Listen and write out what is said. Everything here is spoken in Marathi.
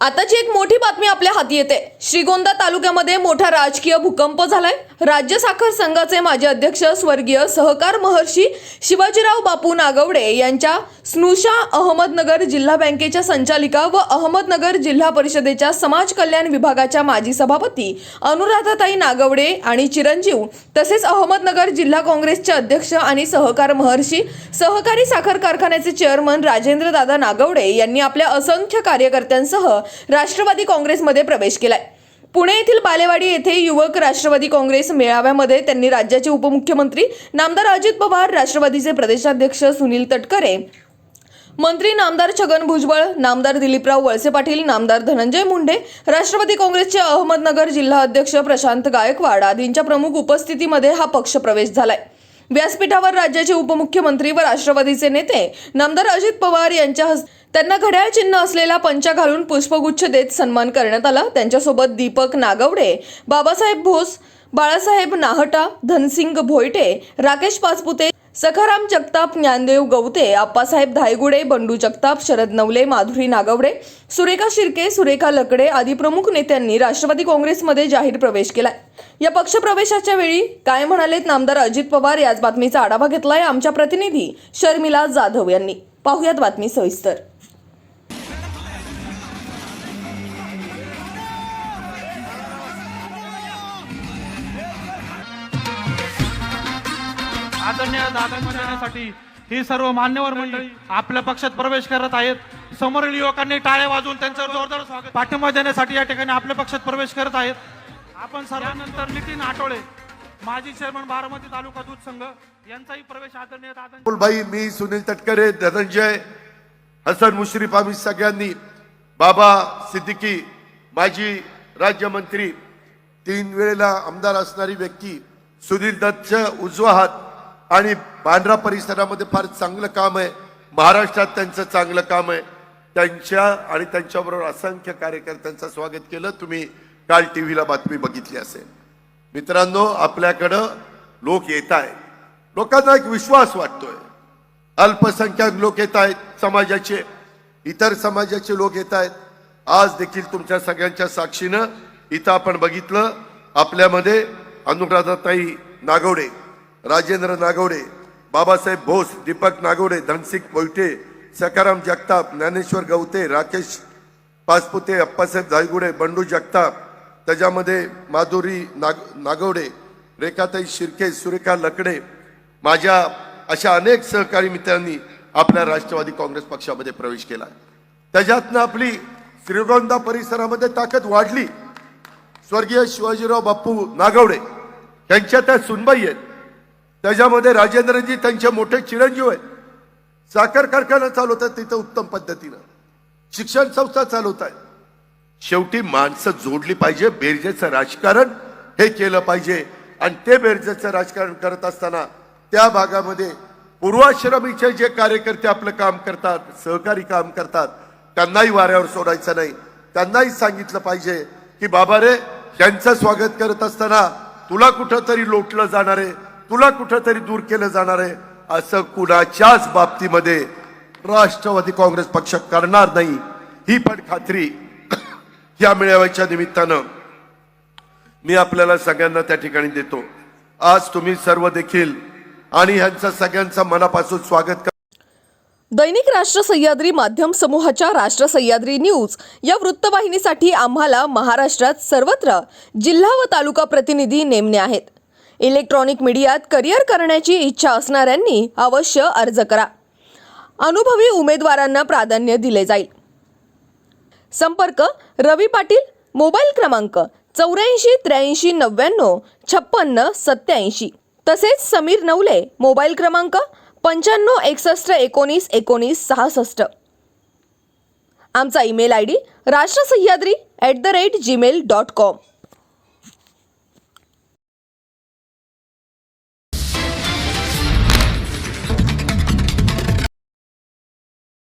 आताची एक मोठी बातमी आपल्या हाती येते. श्रीगोंदा तालुक्यामध्ये मोठा राजकीय भूकंप झालाय. राज्य साखर संघाचे माजी अध्यक्ष स्वर्गीय सहकार महर्षी शिवाजीराव बापू नागवडे यांच्या स्नुषा अहमदनगर जिल्हा बँकेच्या संचालिका व अहमदनगर जिल्हा परिषदेच्या समाज कल्याण विभागाच्या माजी सभापती अनुराधाताई नागवडे आणि चिरंजीव तसेच अहमदनगर जिल्हा काँग्रेसचे अध्यक्ष आणि सहकार महर्षी सहकारी साखर कारखान्याचे चेअरमन राजेंद्र दादा नागवडे यांनी आपल्या असंख्य कार्यकर्त्यांसह राष्ट्रवादी काँग्रेसमध्ये प्रवेश केलाय. पुणे येथील बालेवाडी येथे युवक राष्ट्रवादी काँग्रेस मेळाव्यामध्ये त्यांनी राज्याचे उपमुख्यमंत्री नामदार अजित पवार राष्ट्रवादीचे प्रदेशाध्यक्ष सुनील तटकरे मंत्री नामदार छगन भुजबळ नामदार दिलीपराव वळसे पाटील नामदार धनंजय मुंडे राष्ट्रवादी काँग्रेसचे अहमदनगर जिल्हा अध्यक्ष प्रशांत गायकवाड आदींच्या प्रमुख उपस्थितीमध्ये हा पक्ष प्रवेश झालाय. व्यासपीठावर राज्याचे उपमुख्यमंत्री व राष्ट्रवादीचे नेते नामदार अजित पवार यांच्या हस्ते त्यांना घड्याळ चिन्ह असलेला पंचा घालून पुष्पगुच्छ देत सन्मान करण्यात आला. त्यांच्यासोबत दीपक नागवडे बाबासाहेब भोस बाळासाहेब नाहटा धनसिंग भोयटे राकेश पाचपुते सखाराम जगताप ज्ञानदेव गवते आप्पासाहेब धायगुडे बंडू जगताप शरद नवले माधुरी नागवडे सुरेखा शिर्के सुरेखा लकडे आदी प्रमुख नेत्यांनी राष्ट्रवादी काँग्रेसमध्ये जाहीर प्रवेश केलाय. या पक्षप्रवेशाच्या वेळी काय म्हणालेत नामदार अजित पवार याच बातमीचा आढावा घेतलाय आमच्या प्रतिनिधी शर्मिला जाधव यांनी. पाहुयात बातमी सविस्तर. आदरणीय दादा देण्यासाठी ही सर्व मान्यवर मंडळी आपल्या पक्षात प्रवेश करत आहेत. समोरील युवकांनी टाळ्या वाजवून त्यांचं जोरदार स्वागत पाठिंबा देण्यासाठी या ठिकाणी आपल्या पक्षात प्रवेश करत आहेत. आपण सर्वांनंतर नितीन आठवळे माजी चेअरमन बारामती तालुका दूध संघ यांचाही प्रवेश आदरणीय दादाभाई मी सुनील तटकरे धनंजय हसन मुश्रीफ आम्ही सगळ्यांनी बाबा सिद्दीकी माजी राज्यमंत्री तीन वेळेला आमदार असणारी व्यक्ती सुनील दत्तच्या उजवा हात आणि बांद्रा परिसरामध्ये फार चांगलं काम आहे. महाराष्ट्रात त्यांचं चांगलं काम आहे. त्यांच्या आणि त्यांच्याबरोबर असंख्य कार्यकर्त्यांचं स्वागत केलं. तुम्ही काल टी व्हीला बातमी बघितली असेल. मित्रांनो आपल्याकडं लोक येत आहेत. लोकांना एक विश्वास वाटतोय. अल्पसंख्याक लोक येत आहेत समाजाचे. इतर समाजाचे लोक येत आहेत. आज देखील तुमच्या सगळ्यांच्या साक्षीनं इथं आपण बघितलं. आपल्यामध्ये अनुराधाताई नागवडे राजेंद्र नागवडे बाबासाहेब भोस दीपक नागवडे धनसिंग मोहिते सकाराम जगताप ज्ञानेश्वर गवते राकेश पाचपुते अप्पासाहेब जायगुडे बंडू जगताप त्याच्यामध्ये माधुरी नाग नागवडे रेखाताई शिर्के सुरेखा लकडे माझ्या अशा अनेक सहकारी मित्रांनी आपल्या राष्ट्रवादी काँग्रेस पक्षामध्ये प्रवेश केला. त्याच्यातनं आपली श्रीगोंदा परिसरामध्ये ताकद वाढली. स्वर्गीय शिवाजीराव बाप्पू नागवडे यांच्या त्या सुनबाई आहेत. त्याच्यामध्ये राजेंद्रजी त्यांचे मोठे चिरंजीव आहेत. साखर कारखाना चालवतात तिथं उत्तम पद्धतीनं. शिक्षण संस्था चालवत आहेत शेवटी माणसं जोडली पाहिजे बेरजेचं राजकारण हे केलं पाहिजे. आणि ते बेरजेचं राजकारण करत असताना त्या भागामध्ये पूर्वाश्रमीचे जे कार्यकर्ते आपलं काम करतात सहकारी काम करतात त्यांनाही वाऱ्यावर सोडायचं नाही. त्यांनाही सांगितलं पाहिजे की बाबा रे त्यांचं स्वागत करत असताना तुला कुठं तरी लोटलं जाणार आहे. तुला कुठंतरी दूर केलं जाणार आहे असं कुणाच्याच बाबतीमध्ये राष्ट्रवादी काँग्रेस पक्ष करणार नाही. ही पण खात्री या मेळाव्याच्या निमित्तानं मी आपल्याला सगळ्यांना त्या ठिकाणी देतो. आज तुम्ही सर्व देखील आणि ह्यांचं सगळ्यांचं मनापासून स्वागत कर दैनिक राष्ट्र सह्याद्री माध्यम समूहाच्या राष्ट्र सह्याद्री न्यूज या वृत्तवाहिनीसाठी आम्हाला महाराष्ट्रात सर्वत्र जिल्हा व तालुका प्रतिनिधी नेमणे आहेत. इलेक्ट्रॉनिक मीडियात करिअर करण्याची इच्छा असणाऱ्यांनी अवश्य अर्ज करा. अनुभवी उमेदवारांना प्राधान्य दिले जाईल. संपर्क रवी पाटील मोबाईल क्रमांक चौऱ्याऐंशी त्र्याऐंशी नव्याण्णव छप्पन्न सत्याऐंशी. तसेच समीर नवले मोबाईल क्रमांक पंच्याण्णव एकसष्ट एकोणीस एकोणीस सहासष्ट. आमचा email I D Rashtrasahyadri at the rate Gmail dot com